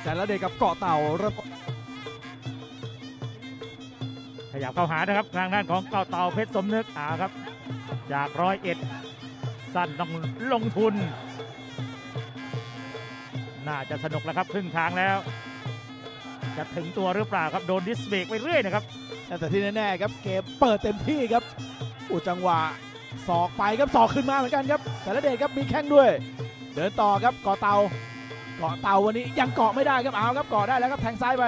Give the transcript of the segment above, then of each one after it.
แสนละเดชกับเกาะเต่าเริ่มขยับเข้าหานะครับทางด้านของเก่าเต่าเพชรสมนึกอ่าครับ จากร้อยเอ็ดสั้นต้องลงทุน น่าจะสนุกแล้วครับครึ่งทางแล้ว จะถึงตัวหรือเปล่าครับโดนดิสเบรกไปเรื่อยนะครับ แต่ที่แน่ๆครับเกมเปิดเต็มที่ครับอุยจังหวะศอกไปครับศอกขึ้นมาเหมือนกันครับแต่ละเดชครับมีแข้งด้วย เดินต่อครับเกาะเตา เกาะเตาวันนี้ยังเกาะไม่ได้ครับเอาครับเกาะได้แล้วครับแทงซ้ายไป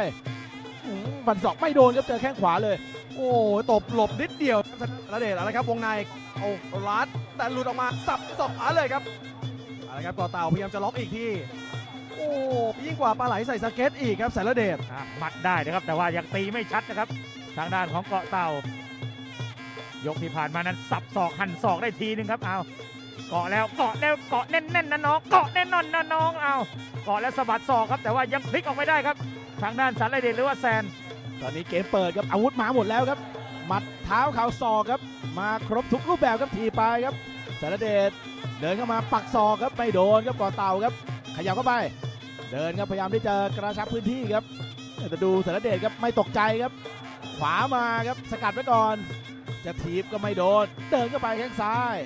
อื้อหือฟันศอกไม่โดนครับเจอแข้งขวาเลย โอ้ตบหลบนิดเดียวครับแสนละเดชเอาละครับวงในเอาลัดแต่หลุดออกมาสับศอกขาเลยครับเอาละครับเกาะเต่าพยายามจะล็อกอีกทีโอ้ยิ่งกว่าปลาไหลใส่สเก็ตอีกครับแสนละเดชอะหมัดได้นะครับ แต่ว่ายังตีไม่ชัดนะครับ ทางด้านของเกาะเต่ายกที่ผ่านมานั้นสับศอกหั่นศอกได้ทีนึงครับเอา เกาะแล้วเกาะแล้วเกาะแน่นๆนะน้องเกาะแน่นอนนะน้องเอาเกาะแล้วสะบัดศอกครับแต่ว่ายังพลิกออกไม่ได้ครับ ทางด้านสันไรเดชหรือว่าแซน ตอนนี้เกมเปิดครับอาวุธมาหมดแล้วครับหมัดเท้าเข่าศอกครับ มาครบทุกรูปแบบครับทีไปครับสารเดชเดินเข้ามาปักศอกครับไม่โดนครับก่อเต่าครับ ขยับเข้าไป เดินครับพยายามที่จะกระชับพื้นที่ครับแต่ดูสารเดชครับไม่ตกใจครับ ขวามาครับสกัดไว้ก่อน จะถีบก็ไม่โดน เดินเข้าไปแข้งซ้าย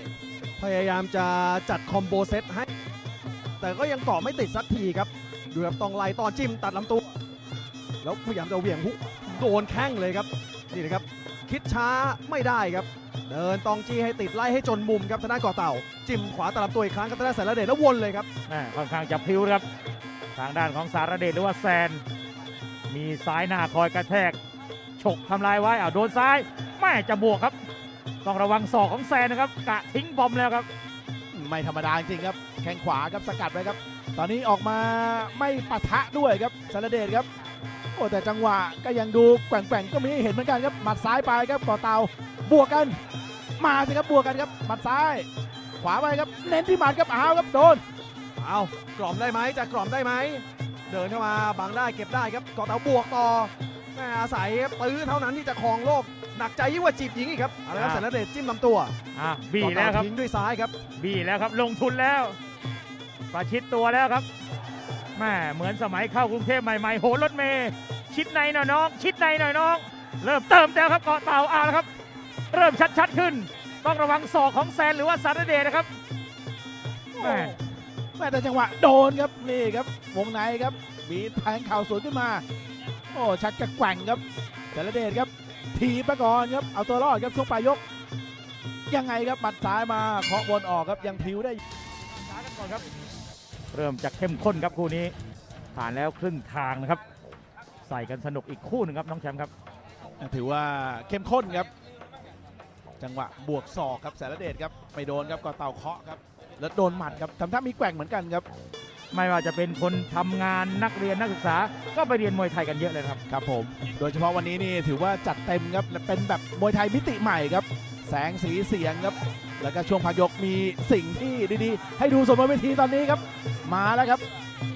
พยายามจะจัดคอมโบเซตให้ แต่ก็ยังเกาะไม่ติดสักทีครับดูครับต้องไล่ต่อจิ้มตัดลำตัว แล้วพยายามจะเหวี่ยงหุโดนแข้งเลยครับ นี่นะครับ คิดช้าไม่ได้ครับ เดินตองจี้ให้ติดไล่ให้จนมุมครับทางด้านกาะเต่า จิ้มขวาตัดลำตัวอีกครั้งครับทางด้านแสนละเดชแล้ววนเลยครับแม่ค่อนข้างจะพลิ้วครับ ทางด้านของสารเดชหรือว่าแซน มีซ้ายหน้าคอยกระแทก ฉกทำลายไว้อ่าโดนซ้ายแม่จะบวกครับ ต้องระวังศอกของแซนนะครับกะทิ้งบอมแล้วครับไม่ธรรมดาจริงๆครับ แข้งขวาครับสกัดไว้ครับ ตอนนี้ออกมาไม่ปะทะด้วยครับสารเดชครับโอ้แต่จังหวะก็ยังดูแกว่งๆก็มีให้เห็นเหมือนกันครับหมัดซ้ายไปครับก่อเตาบวกกัน มาสิครับบวกกันครับหมัดซ้าย ขวาไปครับเน้นที่หมัดครับอ้าวครับโดนเอากล่อมได้ไหมจะกล่อมได้ไหมเดินเข้ามาบังได้เก็บได้ครับเกาะเต่าบวกต่อแม่ อาศัยตื้อเท่านั้นที่จะครองโลก หนักใจยิ่งกว่าจีบหญิงอีกครับเอาละครับอ่าแสนละเดชจิ้มลำตัวอะบีเกาะแล้วเต่าครับทิ้งด้วยซ้ายครับ บีแล้วครับลงทุนแล้ว ประชิดตัวแล้วครับแม่เหมือนสมัยเข้ากรุงเทพใหม่ๆโหนรถเมย์ชิดในหน่อยน้อง ชิดในหน่อยน้อง เริ่มเติมแล้วครับเกาะเต่าเอาละครับ เริ่มชัดๆขึ้น ต้องระวังศอกของแซนหรือว่าสารเดชนะครับแม่แม่แต่จังหวะโดนครับนี่ครับวงในครับมีแทงเข่าสวนขึ้นมา โอ้ชักจะแกว่งครับสารเดชครับ ทีบไปก่อนครับ เอาตัวรอดครับช่วงปลายยก ยังไงครับหมัดซ้ายมาเคาะบนออกครับยังพลิ้วได้ช้ากันก่อนครับ เริ่มจากเข้มข้นครับคู่นี้ ผ่านแล้วครึ่งทางนะครับ ใส่กันสนุกอีกคู่หนึ่งครับน้องแชมป์ครับ ถือว่าเข้มข้นครับ จังหวะบวกศอกครับแสนเดชครับไม่โดนครับก็เต่าเคาะครับแล้วโดนหมัดครับทำท่ามีแกว่งเหมือนกันครับ ไม่ว่าจะเป็นคนทำงานนักเรียนนักศึกษาก็ไปเรียนมวยไทยกันเยอะเลยนะครับครับผม โดยเฉพาะวันนี้นี่ถือว่าจัดเต็มครับและเป็นแบบมวยไทยมิติใหม่ครับ แสงสีเสียงครับ แล้วก็ช่วงพักยกมีสิ่งที่ดีๆ ให้ดูสมบนเวทีตอนนี้ครับ มาแล้วครับ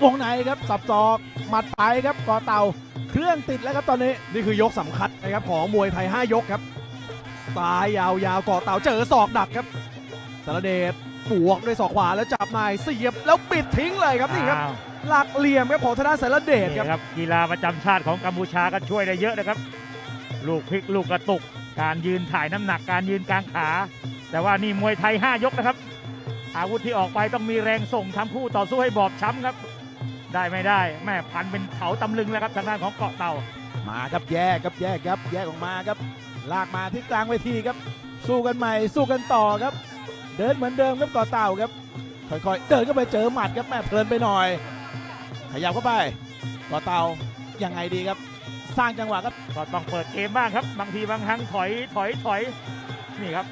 วงในครับสับศอกหมัดไปครับกอเต่าเครื่องติดแล้วครับตอนนี้นี่คือยกสำคัญนะครับของมวยไทย 5 ยกครับซ้ายยาวๆเกาะเต่าเจอศอกดักครับสารเดช บวกด้วยศอกขวาแล้วจับนายเสียบแล้วปิดทิ้งเลยครับนี่ครับอ้าวหลักเหลี่ยมครับของธนาสารเดชครับ นี่ครับกีฬาประจำชาติของกัมพูชาก็ช่วยได้เยอะนะครับ ลูกพลิกลูกกระตุก การยืนถ่ายน้ำหนักการยืนกลางขา แต่ว่านี่มวยไทย 5 ยกนะครับ อาวุธที่ออกไปต้องมีแรงส่งทำคู่ต่อสู้ให้บอบช้ำครับ ได้ไม่ได้แม่พันเป็นเขาตำลึงแล้วครับทางด้านของเกาะเต่า มาครับแยกครับแยกครับแยกออกมาครับ ลากมาที่กลางเวทีครับ สู้กันใหม่สู้กันต่อครับ เดินเหมือนเดิมครับก่อเต่าครับค่อยๆเดินเข้าไปเจอหมัดครับแม่เพลินไปหน่อย ขยับเข้าไปก่อเต่ายังไงดีครับ สร้างจังหวะครับก็ต้องเปิดเกมบ้างครับ บางทีบางครั้งถอยถอยถอยนี่ครับ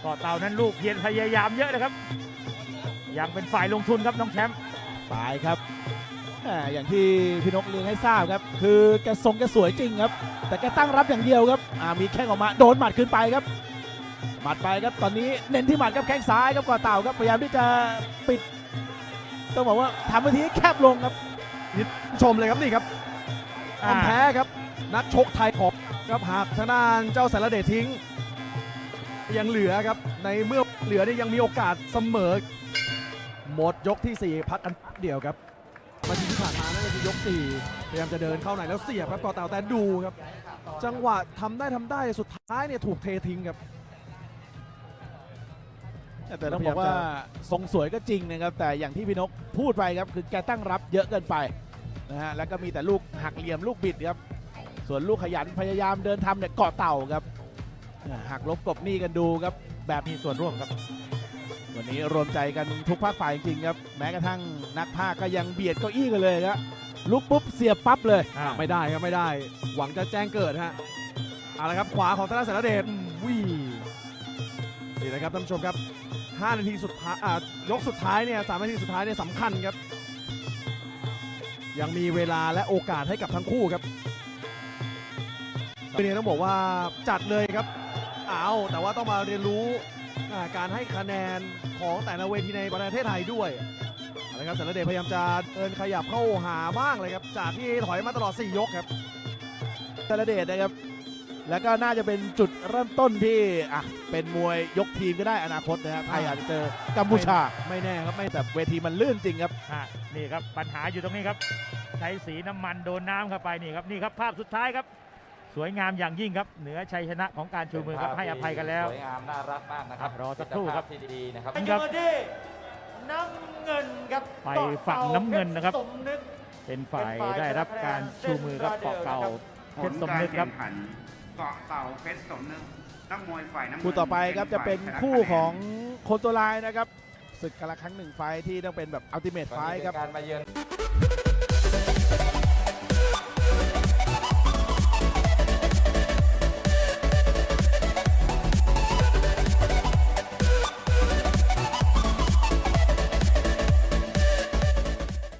เกาะเต่านั้นลูกเพียรพยายามเยอะนะครับ ยังเป็นฝ่ายลงทุนครับน้องแชมป์ปลายครับแหม่อย่างที่พี่นกเรียนให้ทราบครับ คือแกทรงแกสวยจริงครับ แต่แกตั้งรับอย่างเดียวครับอ่ามีแข้งออกมาโดนหมัดขึ้นไปครับ หมัดไปครับตอนนี้เน้นที่หมัดครับแข้งซ้ายครับก่อเต่าครับพยายามที่จะปิด ต้องบอกว่าทำเวทีให้แคบลงครับชมเลยครับนี่ครับยอมแพ้ครับนักชกไทยของครับหากทางด้านเจ้าสารเดชทิ้ง ยังเหลือครับในเมื่อเหลือเนี่ยยังมีโอกาสเสมอ หมดยกที่ 4 พักกันเดียวครับนาทีที่ผ่านมานั่นก็คือยกสี่พยายามจะเดินเข้าในแล้วเสียบครับก่อเต่าแต่ดูครับ จังหวะทำได้ทำได้สุดท้ายเนี่ยถูกเททิ้งครับ แต่ต้องบอกว่าทรงสวยก็จริงนะครับ แต่อย่างที่พี่นกพูดไปครับ คือแกตั้งรับเยอะเกินไปนะฮะแล้วก็มีแต่ลูกหักเหลี่ยมลูกบิดครับ ส่วนลูกขยันพยายามเดินทำเนี่ยเกาะเต่าครับอ่าหักลบกบหนี้กันดูครับ แบบมีส่วนร่วมครับ วันนี้รวมใจกันทุกภาคฝ่ายจริงๆครับ แม้กระทั่งนักภาคก็ยังเบียดเก้าอี้กันเลยครับลุกปุ๊บเสียบปั๊บเลยอ่าไม่ได้ครับไม่ได้ หวังจะแจ้งเกิดฮะเอาละครับขวาของธนาสารเดชอืมวินี่นะครับท่านผู้ชมครับ 5 นาทีสุดท้ายอ่ายกสุดท้ายเนี่ยสนาทีสุดท้ายเนี่ยสำคัญครับ ยังมีเวลาและโอกาสให้กับทั้งคู่ครับวันนี้ต้องบอกว่าจัดเลยครับเอาแต่ว่าต้องมาเรียนรู้การให้คะแนนของแต่ละเวทีในประเทศไทยด้วยเอาละครับสารเดชพยายามจะเดินขยับเข้าหาบ้างเลยครับ จากที่ถอยมาตลอด 4 ยกครับธนเดชนะครับ แล้วก็น่าจะเป็นจุดเริ่มต้นที่อะเป็นมวยยกทีมก็ได้อนาคตนะฮะไทยอาจจะเจอกัมพูชาไม่แน่ครับไม่แต่เวทีมันลื่นจริงครับอะนี่ครับปัญหาอยู่ตรงนี้ครับ ใช้สีน้ำมันโดนน้ำเข้าไปนี่ครับนี่ครับภาพสุดท้ายครับ สวยงามอย่างยิ่งครับ เหนือชัยชนะของการชูมือครับให้อภัยกันแล้ว สวยงามน่ารักมากนะครับรอสักครู่ครับ มิตภาพที่ดีๆนะครับ ครับ น้ำเงินครับไปฝั่งน้ำเงินนะครับ สมนึก เป็นฝ่ายได้รับการชูมือครับเกาะเก่าผเพลชรสมการนึกครัแข่บงขัน เกาะเต่าเพชรสมนึกนักมวยฝ่ายน้ำเงินคู่ต่อไปครับจะเป็นฝ่ายชนะคู่คะแนนของคนตัวลายนะครับศึกกาละครั้งหนึ่งไฟท์ที่ต้องเป็นแบบอัลติเมทวันไฟนี้ท์เป็ครับนการมาเยือน